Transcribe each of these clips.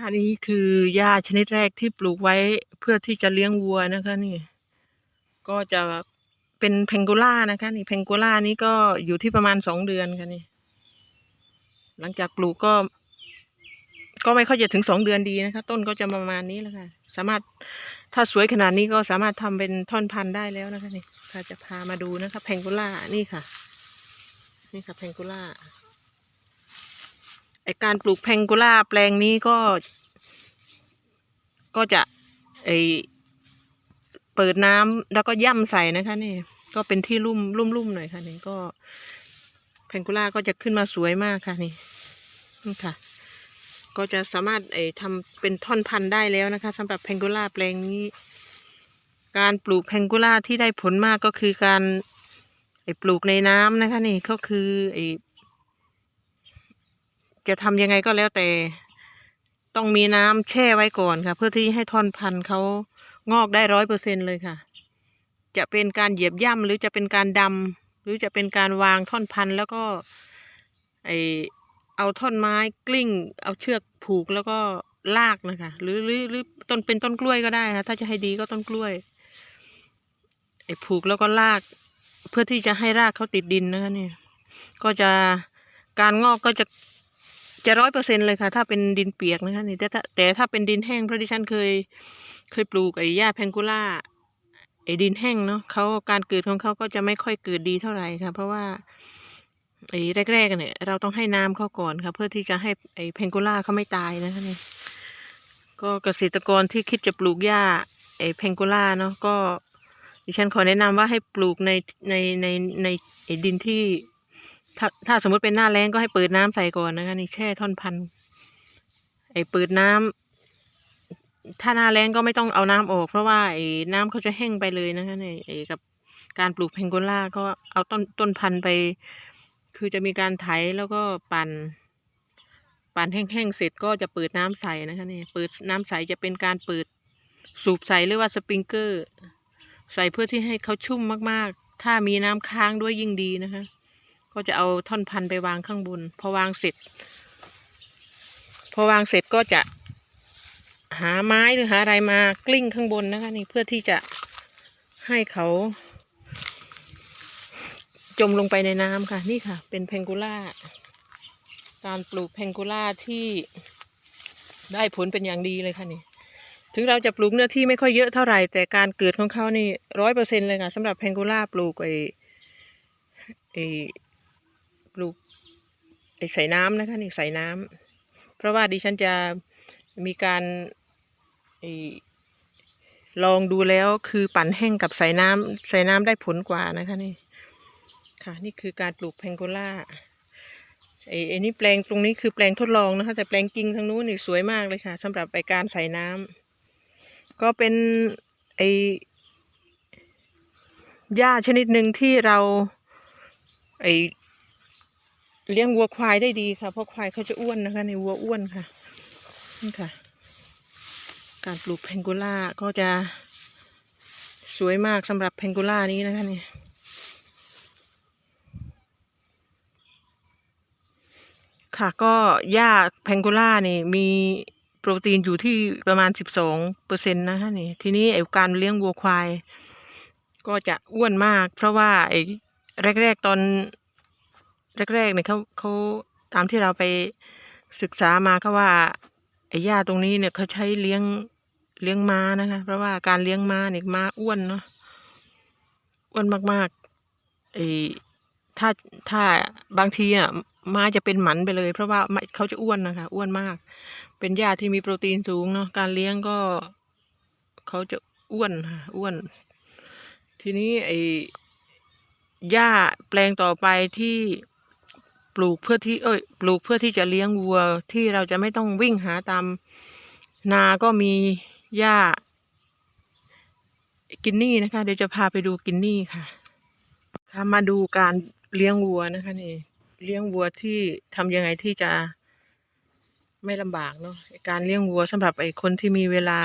ค่ะนี่คือหญ้าชนิดแรกที่ปลูกไว้เพื่อที่จะเลี้ยงวัวนะคะ นี่ ก็จะเป็นเพงโกล่านะคะ นี่เพงโกล่านี้ก็อยู่ที่ประมาณสองเดือนค่ะนี่ หลังจากปลูกก็ ก็ไม่ค่อยจะถึงสองเดือนดีนะคะ ต้นก็จะประมาณนี้แหละค่ะ สามารถถ้าสวยขนาดนี้ก็สามารถทำเป็นท่อนพันธุ์ได้แล้วนะคะ นี่ค่ะจะพามาดูนะคะเพงโกล่านี่ค่ะ นี่ค่ะเพงโกล่า ไอการปลูกแพงโกล่าแปลงนี้ก็ ก็จะไอเปิดน้ำแล้วก็ย่ำใส่นะคะนี่ ก็เป็นที่ลุ่มลุ่มลุ่มหน่อยค่ะนี่ก็แพงโกล่าก็จะขึ้นมาสวยมากค่ะนี่นี่ค่ะ ก็จะสามารถไอทำเป็นท่อนพันธุ์ได้แล้วนะคะสำหรับแพงโกล่าแปลงนี้ การปลูกแพงโกล่าที่ได้ผลมากก็คือการไอปลูกในน้ำนะคะนี่ก็คือไอ จะทำยังไงก็แล้วแต่ ต้องมีน้ำแช่ไว้ก่อนค่ะ เพื่อที่ให้ท่อนพันธุ์เขางอกได้ร้อยเปอร์เซ็นเลยค่ะ จะเป็นการเหยียบย่ำหรือจะเป็นการดำหรือจะเป็นการวางท่อนพันธุ์แล้วก็ไอเอาท่อนไม้กลิ้ง เอาเชือกผูกแล้วก็ลากนะคะหรือหรือหรือต้นเป็นต้นกล้วยก็ได้ค่ะถ้าจะให้ดีก็ต้นกล้วยไอผูกแล้วก็ลาก เพื่อที่จะให้รากเขาติดดินนะคะเนี่ยก็จะการงอกก็จะ จะร้อยเปอร์เซ็นเลยค่ะ ถ้าเป็นดินเปียกนะคะนี่แต่ถ้าแต่ถ้าเป็นดินแห้งเพราะดิฉันเคย เคยปลูกไอ้หญ้าแพงกุล่าไอ้ดินแห้งเนาะเขาการเกิดของเขาก็จะไม่ค่อยเกิดดีเท่าไหร่ค่ะ เพราะว่าไอ้แรกๆเนี่ยเราต้องให้น้ำเขาก่อนค่ะ เพื่อที่จะให้ไอ้แพงกุล่าเขาไม่ตายนะคะนี่ก็เกษตรกรที่คิดจะปลูกหญ้าไอ้แพงกุล่าเนาะก็ดิฉันขอแนะนำว่าให้ปลูกในในในในไอ้ดินที่ ถ้าถ้าสมมติเป็นหน้าแล้งก็ให้เปิดน้ำใส่ก่อนนะคะ นี่แช่ท่อนพันธุ์ไอ้เปิดน้ำถ้าหน้าแล้งก็ไม่ต้องเอาน้ำออก เพราะว่าไอ้น้ำเขาจะแห้งไปเลยนะคะเนี่ยไอ้กับการปลูกเพงโกล่าก็เอาต้นต้นพันธุ์ไป คือจะมีการไถแล้วก็ปั่นปั่นแห้งๆเสร็จก็จะเปิดน้ำใส่นะคะเนี่ยเปิดน้ำใสจะเป็นการเปิดสูบใส่หรือว่าสปริงเกอร์ ใส่เพื่อที่ให้เขาชุ่มมากๆ ถ้ามีน้ำค้างด้วยยิ่งดีนะคะ ก็จะเอาท่อนพันไปวางข้างบนพอวางเสร็จ พอวางเสร็จก็จะหาไม้หรือหาอะไรมากลิ้งข้างบนนะคะนี่เพื่อที่จะให้เขา จมลงไปในน้ำค่ะ นี่ค่ะ เป็นเพงกูล่า การปลูกเพงกูล่าที่ได้ผลเป็นอย่างดีเลยค่ะนี่ ถึงเราจะปลูกเนื้อที่ไม่ค่อยเยอะเท่าไหร่ แต่การเกิดของเขานี่ร้อยเปอร์เซ็นเลยค่ะสำหรับเพงกูล่าปลูกไอไอ ลูกไอ้ใส่น้ำนะคะนี่ใส่น้ำเพราะว่าดิฉันจะมีการอลองดูแล้วคือปั่นแห้งกับใส่น้ำใส่น้ำได้ผลกว่านะคะนี่ค่ะนี่คือการปลูกแพงโกล่าไอ้ไอ้นี่แปลงตรงนี้คือแปลงทดลองนะคะ แต่แปลงจริงทางนู้นนี่สวยมากเลยค่ะสำหรับไอการใส่น้ำก็เป็นไอ้หญ้าชนิดหนึ่งที่เรา ไอ เลี้ยงวัวควายได้ดีค่ะ เพราะควายเขาจะอ้วนนะคะ ในวัวอ้วนค่ะนี่ค่ะ การปลูกแพงโกล่าก็จะสวยมากสำหรับแพงโกล่านี้นะคะนี่ค่ะก็หญ้าแพงโกล่านี่มีโปรตีนอยู่ที่ประมาณสิบสองเปอร์เซ็นต์นะคะนี่ ทีนี้ไอ้การเลี้ยงวัวควาย ก็จะอ้วนมาก เพราะว่าไอ้แรก ๆ ตอน แรกๆเนี่ยเขาเขาตามที่เราไปศึกษามาก็ว่าไอ้หญ้าตรงนี้เนี่ยเขาใช้เลี้ยงเลี้ยงม้านะคะ เพราะว่าการเลี้ยงม้าเนี่ยม้าอ้วนเนาะอ้วนมากๆไอ้ถ้าถ้าบางทีอะม้าจะเป็นหมันไปเลย เพราะว่าเขาจะอ้วนนะคะอ้วนมาก เป็นหญ้าที่มีโปรตีนสูงเนาะการเลี้ยงก็เขาจะอ้วนค่ะอ้วน ทีนี้ไอ้หญ้าแปลงต่อไปที่ ปลูกเพื่อที่เอ้ยปลูกเพื่อที่จะเลี้ยงวัวที่เราจะไม่ต้องวิ่งหาตามนาก็มีหญ้า กินนี่นะคะ เดี๋ยวจะพาไปดูกินนี่ค่ะค่ะมาดูการเลี้ยงวัวนะคะนี่ เลี้ยงวัวที่ทำยังไงที่จะไม่ลำบากเนาะการเลี้ยงวัวสำหรับไอ้คนที่มีเวลา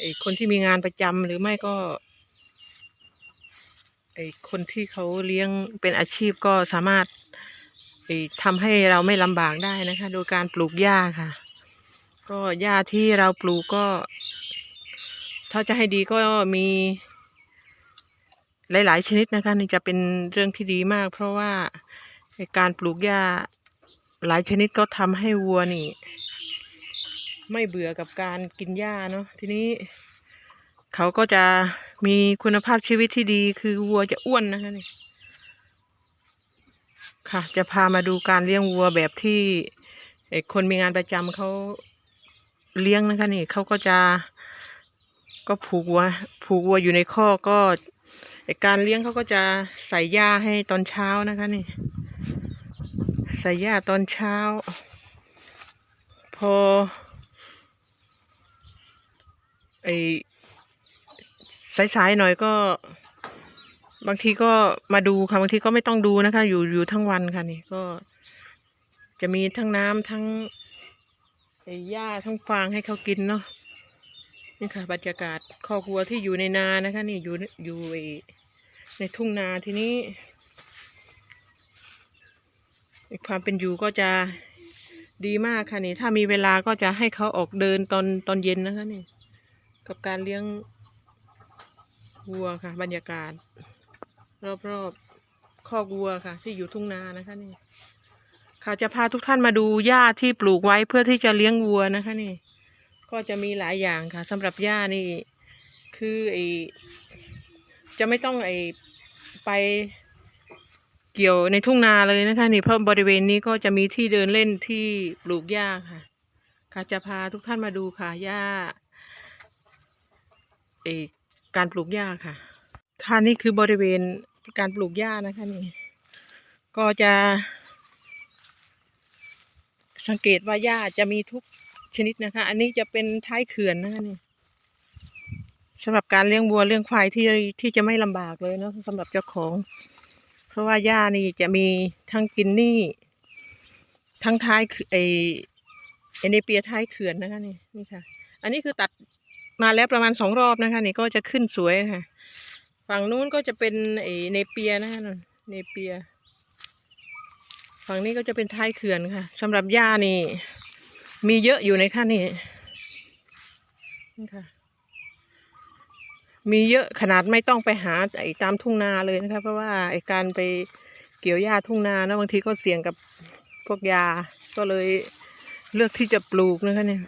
ไอ้คนที่มีงานประจำหรือไม่ก็ไอ้คนที่เขาเลี้ยงเป็นอาชีพก็สามารถ ทำให้เราไม่ลำบากได้นะคะ โดยการปลูกหญ้าค่ะ ก็หญ้าที่เราปลูกก็ ถ้าจะให้ดีก็มีหลาย ๆ ชนิดนะคะนี่จะเป็นเรื่องที่ดีมาก เพราะว่าการปลูกหญ้าหลายชนิดก็ทำให้วัวนี่ ไม่เบื่อกับการกินหญ้าเนาะทีนี้ เขาก็จะมีคุณภาพชีวิตที่ดีคือวัวจะอ้วนนะคะนี่ ค่ะ จะพามาดูการเลี้ยงวัวแบบที่ไอคนมีงานประจำเขาเลี้ยงนะคะนี่เขาก็จะก็ผูกวัวผูกวัวอยู่ในคอก็ไอการเลี้ยงเขาก็จะใส่หญ้าให้ตอนเช้านะคะนี่ ใส่หญ้าตอนเช้า พอไอสายๆหน่อยก็ บางทีก็มาดูค่ะบางทีก็ไม่ต้องดูนะคะ อยู่อยู่ทั้งวันค่ะนี่ก็ จะมีทั้งน้ำทั้งหญ้าทั้งฟางให้เขากินเนาะนี่ค่ะ บรรยากาศคอกวัวที่อยู่ในนานะคะ นี่อยู่อยู่ในทุ่งนาทีนี้ความเป็นอยู่ก็จะดีมากค่ะนี่ถ้ามีเวลาก็จะให้เขาออกเดินตอนตอนเย็นนะคะนี่ กับการเลี้ยงวัวค่ะ บรรยากาศ รอบๆคอกวัวค่ะ ที่อยู่ทุ่งนานะคะนี่ ค่ะจะพาทุกท่านมาดูหญ้าที่ปลูกไว้เพื่อที่จะเลี้ยงวัวนะคะนี่ ก็จะมีหลายอย่างค่ะสำหรับหญ้านี่ คือไอจะไม่ต้องไอไปเกี่ยวในทุ่งนาเลยนะคะนี่เพราะบริเวณนี้ก็จะมีที่เดินเล่นที่ปลูกหญ้าค่ะ ค่ะจะพาทุกท่านมาดูค่ะหญ้าไอการปลูกหญ้าค่ะค่ะนี่คือบริเวณ การปลูกหญ้านะคะนี่ ก็จะ สังเกตว่าหญ้าจะมีทุกชนิดนะคะ อันนี้จะเป็นท้ายเขื่อนนะคะนี่สำหรับการเลี้ยงวัวเลี้ยงควายที่ที่จะไม่ลำบากเลยเนาะสำหรับเจ้าของ เพราะว่าหญ้านี่จะมีทั้งกินนี่ ทั้งท้ายไอไอในเปียท้ายเขื่อนนะคะนี่นี่ค่ะ อันนี้คือตัดมาแล้วประมาณสองรอบนะคะ นี่ก็จะขึ้นสวยค่ะ ฝั่งนู้นก็จะเป็นไอเนเปียนะคะนนเนเปีย ฝั่งนี้ก็จะเป็นท้ายเขื่อนค่ะสำหรับหญ้านี่ มีเยอะอยู่ในขั้นนี้นี่ค่ะมีเยอะขนาดไม่ต้องไปหาไอ้ตามทุ่งนาเลยนะคะเพราะว่าไอ้การไปเกี่ยวหญ้าทุ่งนานะบางทีก็เสี่ยงกับพวกยา ก็เลยเลือกที่จะปลูกนะคะเนี่ย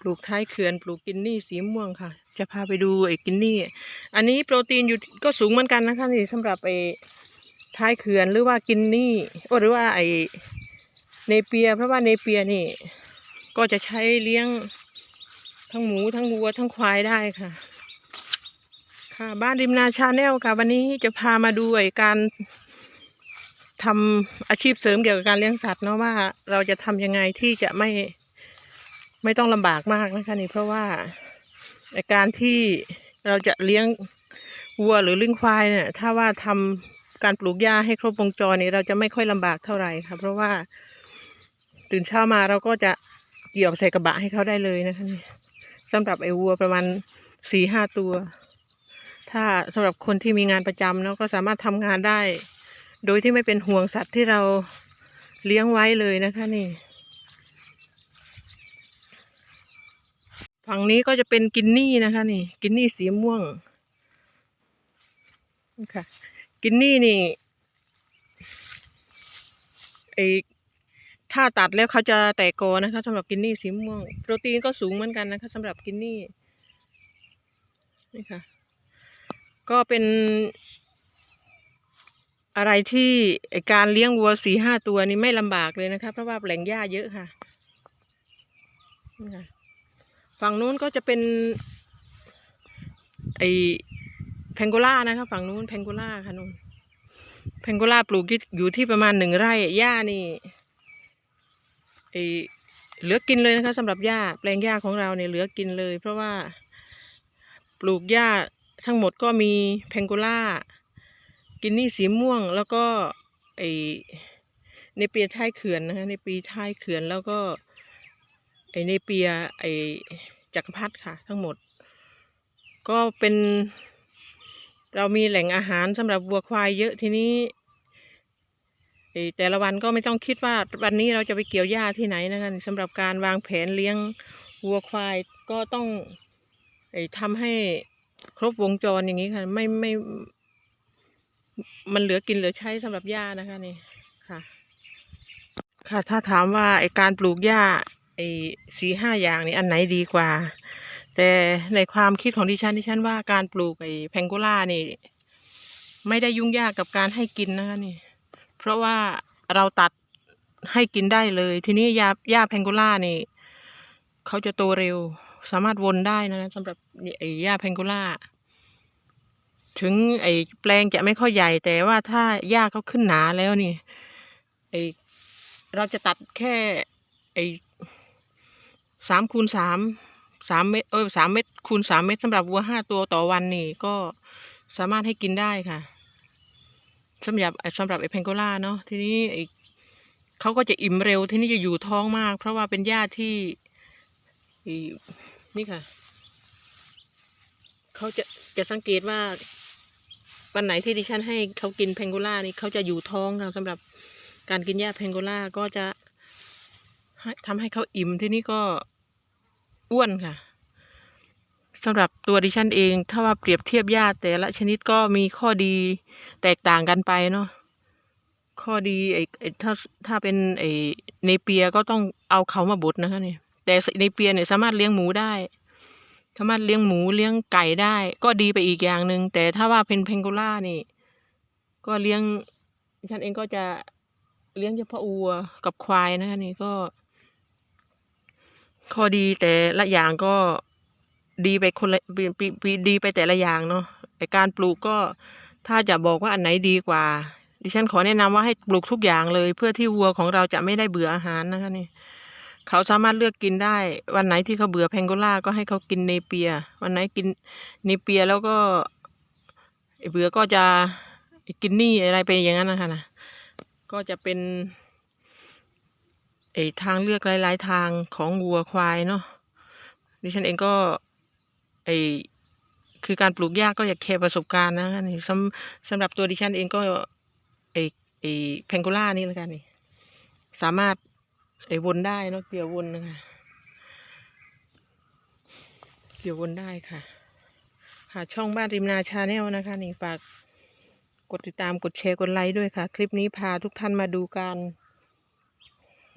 ปลูกท้ายเขื่อนปลูกกินนี่สีม่วงค่ะ จะพาไปดูไอ้กินนี่ อันนี้โปรตีนอยู่ก็สูงเหมือนกันนะคะนี่สำหรับไอ้ท้ายเขื่อนหรือว่ากินนี่โอ้หรือว่าไอ้เนเปีย เพราะว่าเนเปียนี่ ก็จะใช้เลี้ยงทั้งหมูทั้งวัวทั้งควายได้ค่ะ ค่ะบ้านริมนาชาแนลค่ะ วันนี้จะพามาดูไอ้การทำอาชีพเสริมเกี่ยวกับการเลี้ยงสัตว์เนาะว่าเราจะทำยังไงที่จะไม่ ไม่ต้องลำบากมากนะคะนี่เพราะว่าในการที่เราจะเลี้ยงวัวหรือเลี้ยงควายเนี่ย ถ้าว่าทำการปลูกหญ้าให้ครบวงจรนี่เราจะไม่ค่อยลำบากเท่าไหร่ค่ะ เพราะว่า ตื่นเช้ามาเราก็จะเกี่ยวใส่กระบะให้เขาได้เลยนะคะนี่สำหรับไอ้วัวประมาณสี่ห้าตัว ถ้าสำหรับคนที่มีงานประจำเนาะก็สามารถทำงานได้ โดยที่ไม่เป็นห่วงสัตว์ที่เราเลี้ยงไว้เลยนะคะนี่ ฝั่งนี้ก็จะเป็นกินนี่นะคะนี่ กินนี่สีม่วงนี่ค่ะ กินนี่นี่ไอถ้าตัดแล้วเขาจะแตกกอนะคะสำหรับกินนี่สีม่วง โปรตีนก็สูงเหมือนกันนะคะสำหรับกินนี่นี่ค่ะ ก็เป็นอะไรที่การเลี้ยงวัวสี่ห้าตัวนี่ไม่ลำบากเลยนะคะ เพราะว่าแหล่งหญ้าเยอะค่ะนี่ค่ะ ฝั่งนู้นก็จะเป็นไอแพงโกล่านะคะฝั่งนู้นแพงโกล่าค่ะนู้นแพงโกล่าปลูกอยู่ที่ประมาณหนึ่งไร่หญ้านี่ไอเหลือกินเลยนะคะสำหรับหญ้าแปลงหญ้าของเราเนี่ยเหลือกินเลย เพราะว่าปลูกหญ้าทั้งหมดก็มีแพงโกล่ากินนี่สีม่วงแล้วก็ไอในปีท้ายเขื่อนนะคะในปีท้ายเขื่อนแล้วก็ ไอในเปียไอจักรพรรดิค่ะ ทั้งหมด ก็เป็น เรามีแหล่งอาหารสำหรับวัวควายเยอะทีนี้ไอแต่ละวันก็ไม่ต้องคิดว่าวันนี้เราจะไปเกี่ยวหญ้าที่ไหนนะคะสำหรับการวางแผนเลี้ยงวัวควายก็ต้องไอทำให้ครบวงจรอย่างนี้ค่ะ ไม่ไม่ มันเหลือกินเหลือใช้สำหรับหญ้านะคะนี่ค่ะ ค่ะถ้าถามว่าไอการปลูกหญ้า อ้สี่ห้าอย่างนี้อันไหนดีกว่า แต่ในความคิดของดิฉันดิฉันว่าการปลูกไอ้แพงโกล่านี่ ไม่ได้ยุ่งยากกับการให้กินนะคะนี่ เพราะว่าเราตัดให้กินได้เลย ทีนี้ยาหญ้าแพงโกล่านี่เขาจะโตเร็ว สามารถวนได้นะสำหรับไอ้หญ้าแพงโกล่าถึงไอ้แปลงจะไม่ค่อยใหญ่แต่ว่าถ้าหญ้าเขาขึ้นหนาแล้วนี่ไอ้เราจะตัดแค่ไอ้ สามคูณสามสามเมตรเออสามเมตรคูณสามเมตรสำหรับวัวห้าตัวต่อวันนี่ก็สามารถให้กินได้ค่ะสำหรับสำหรับไอ้แพงโกล่าเนาะทีนี้ไอเขาก็จะอิ่มเร็ว ทีนี้จะอยู่ท้องมาก เพราะว่าเป็นหญ้าที่นี่ค่ะเขาจะจะสังเกตว่าวันไหนที่ดิฉันให้เขากินแพงโกล่านี่เขาจะอยู่ท้องค่ะสำหรับการกินหญ้าแพงโกล่าก็จะทำให้เขาอิ่มที่นี่ก็ อ้วนค่ะสำหรับตัวดิฉันเอง ถ้าว่าเปรียบเทียบหญ้าแต่ละชนิดก็มีข้อดีแตกต่างกันไปเนาะข้อดีไอ้ไอ้ถ้าถ้าเป็นไอ้เนเปียก็ต้องเอาเขามาบดนะคะเนี่ยแต่เนเปียเนี่ยสามารถเลี้ยงหมูได้ สามารถเลี้ยงหมูเลี้ยงไก่ได้ ก็ดีไปอีกอย่างหนึ่งแต่ถ้าว่าเป็นเพงโกล่านี่ ก็เลี้ยงฉันเองก็จะเลี้ยงเฉพาะวัวกับควายนะคะนี่ก็ ข้อดีแต่ละอย่างก็ดีไปคนละดีไปแต่ละอย่างเนาะไอการปลูกก็ถ้าจะบอกว่าอันไหนดีกว่า ดิฉันขอแนะนำว่าให้ปลูกทุกอย่างเลย เพื่อที่วัวของเราจะไม่ได้เบื่ออาหารนะคะนี่เขาสามารถเลือกกินได้ วันไหนที่เขาเบื่อแพงโกล่าก็ให้เขากินเนเปีย วันไหนกินเนเปียแล้วก็เบื่อก็จะกินนี่อะไรไปอย่างนั้นนะคะนะก็จะเป็น ไอ้ทางเลือกหลาย ๆ ทางของวัวควายเนาะดิฉันเองก็ไอ้คือการปลูกหญ้าก็อยากแคร์ประสบการณ์นะนี่สำสำหรับตัวดิฉันเองก็ไอ้ไอ้แพงโกล่านี่แล้วกันนี่สามารถไอ้วนได้เนาะเกี่ยววนนะคะเกี่ยววนได้ค่ะหาช่องบ้านริมนาชาแนลนะคะนี่ฝากกดติดตามกดแชร์กดไลค์ด้วยค่ะ คลิปนี้พาทุกท่านมาดูการ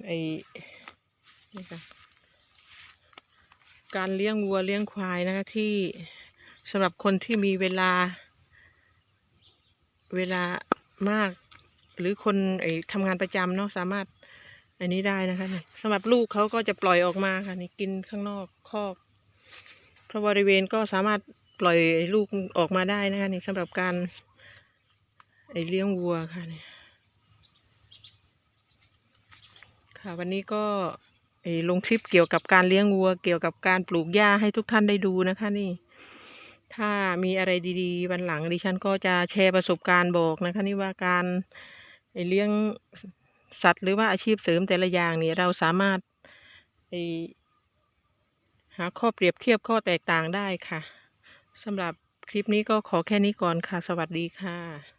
ไอ้นี่ค่ะการเลี้ยงวัวเลี้ยงควายนะคะที่สำหรับคนที่มีเวลา เวลามาก หรือคนไอ้ทำงานประจำเนาะสามารถอันนี้ได้นะคะสำหรับลูกเขาก็จะปล่อยออกมาค่ะนี่กินข้างนอกคอกเพราะบริเวณก็สามารถปล่อยลูกออกมาได้นะคะนี่สำหรับการไอเลี้ยงวัวค่ะนี่ ค่ะวันนี้ก็ลงคลิปเกี่ยวกับการเลี้ยงวัว เกี่ยวกับการปลูกหญ้าให้ทุกท่านได้ดูนะคะนี่ ถ้ามีอะไรดีๆ วันหลังดิฉันก็จะแชร์ประสบการณ์บอกนะคะนี่ว่าการเลี้ยงสัตว์หรือว่าอาชีพเสริมแต่ละอย่างนี่เราสามารถหาข้อเปรียบเทียบข้อแตกต่างได้ค่ะสำหรับคลิปนี้ก็ขอแค่นี้ก่อนค่ะ สวัสดีค่ะ